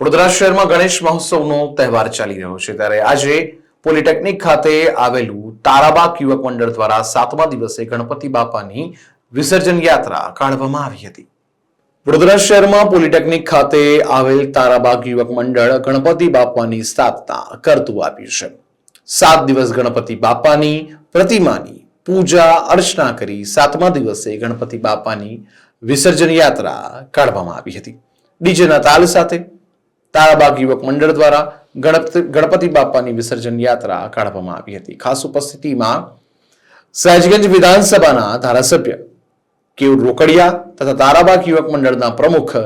વડોદરા શહેરમાં ગણેશ મહોત્સવનો તહેવાર ચાલી રહ્યો છે ત્યારે આજે પોલિટેકનિક ખાતે આવેલું તારાબાગ યુવક મંડળ દ્વારા સાતમા દિવસે ગણપતિ બાપાની વિસર્જન યાત્રા કાઢવામાં આવી હતી. વડોદરા શહેરમાં પોલિટેકનિક ખાતે આવેલ તારાબાગ યુવક મંડળ ગણપતિ બાપાની સ્થાપના કરતું આવ્યું છે. સાત દિવસ ગણપતિ બાપાની પ્રતિમાની પૂજા, અર્ચના કરી સાતમા દિવસે ગણપતિ બાપાની વિસર્જન યાત્રા કાઢવામાં આવી હતી. ડીજેના તાલ સાથે તારાબાગ યુવક મંડળ દ્વારા ગણપતિ બાપાની વિસર્જન યાત્રા કાઢવામાં આવી હતી. ખાસ ઉપસ્થિતિમાં સહેજગંજ વિધાનસભાના ધારાસભ્ય કેવ રોકડિયા તથા તારાબાગ યુવક મંડળના પ્રમુખ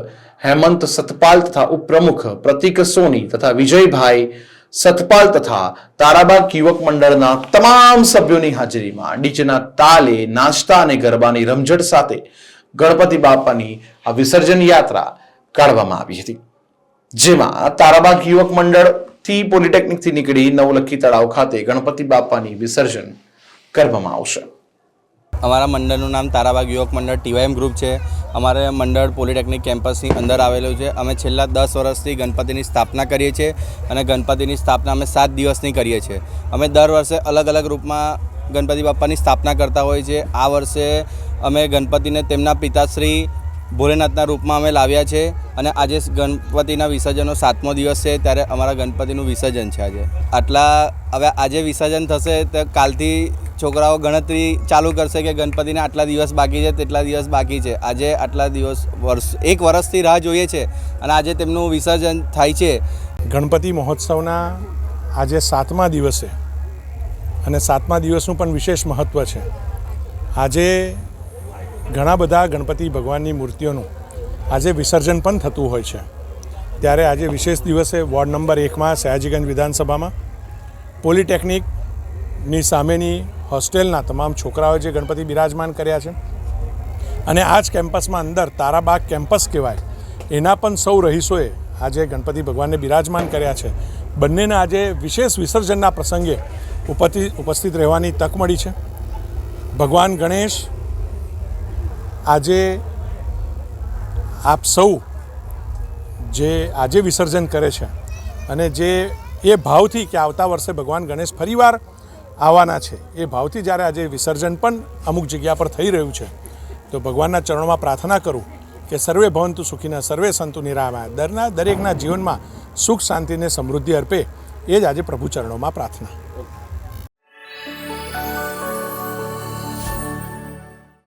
હેમંત સતપાલ તથા ઉપપ્રમુખ પ્રતિક સોની તથા વિજયભાઈ સતપાલ તથા તારાબાગ યુવક મંડળના તમામ સભ્યોની હાજરીમાં ડીજેના તાલે, નાસ્તા અને ગરબાની રમઝટ સાથે ગણપતિ બાપાની આ વિસર્જન યાત્રા કાઢવામાં આવી હતી. જેમાં તારાબાગ યુવક મંડળથી પોલિટેકનિકથી નીકળી નવલખી તળાવ ખાતે ગણપતિ બાપાની વિસર્જન કરવામાં આવશે. અમારા મંડળનું નામ તારાબાગ યુવક મંડળ ટીવાયએમ ગ્રુપ છે. અમારે મંડળ પોલિટેકનિક કેમ્પસની અંદર આવેલું છે. અમે છેલ્લા દસ વર્ષથી ગણપતિની સ્થાપના કરીએ છીએ અને ગણપતિની સ્થાપના અમે સાત દિવસની કરીએ છીએ. અમે દર વર્ષે અલગ અલગ રૂપમાં ગણપતિ બાપ્પાની સ્થાપના કરતા હોઈએ છીએ આ વર્ષે અમે ગણપતિને તેમના પિતાશ્રી ભોલેનાથના રૂપમાં અમે લાવ્યા છે અને આજે ગણપતિના વિસર્જનનો સાતમો દિવસ છે ત્યારે અમારા ગણપતિનું વિસર્જન છે આજે. આટલા હવે આજે વિસર્જન થશે તો કાલથી છોકરાઓ ગણતરી ચાલુ કરશે કે ગણપતિને આટલા દિવસ બાકી છે, તેટલા દિવસ બાકી છે. આજે આટલા દિવસ વર્ષ, એક વર્ષથી રાહ જોઈએ છે અને આજે તેમનું વિસર્જન થાય છે. ગણપતિ મહોત્સવના આજે સાતમા દિવસે, અને સાતમા દિવસનું પણ વિશેષ મહત્ત્વ છે. આજે ઘણા બધા ગણપતિ ભગવાનની મૂર્તિઓનું આજે વિસર્જન પણ થતું હોય છે. ત્યારે આજે વિશેષ દિવસે વોર્ડ નંબર એકમાં સયાજીગંજ વિધાનસભામાં પોલિટેકનિકની સામેની હોસ્ટેલના તમામ છોકરાઓએ જે ગણપતિ બિરાજમાન કર્યા છે અને આ જ કેમ્પસમાં અંદર તારાબાગ કેમ્પસ કહેવાય, એના પણ સૌ રહીશોએ આજે ગણપતિ ભગવાનને બિરાજમાન કર્યા છે. બંનેના આજે વિશેષ વિસર્જનના પ્રસંગે ઉપસ્થિત ઉપસ્થિત રહેવાની તક મળી છે. ભગવાન ગણેશ આજે આપ સૌ જે આજે વિસર્જન કરે છે અને જે એ ભાવથી કે આવતા વર્ષે ભગવાન ગણેશ ફરીવાર આવવાના છે, એ ભાવથી જ્યારે આજે વિસર્જન પણ અમુક જગ્યા પર થઈ રહ્યું છે, તો ભગવાનના ચરણોમાં પ્રાર્થના કરું કે સર્વે ભવંતુ સુખીના, સર્વે સંતુ નિરામા દરના દરેકના જીવનમાં સુખ શાંતિને સમૃદ્ધિ અર્પે, એ જ આજે પ્રભુ ચરણોમાં પ્રાર્થના.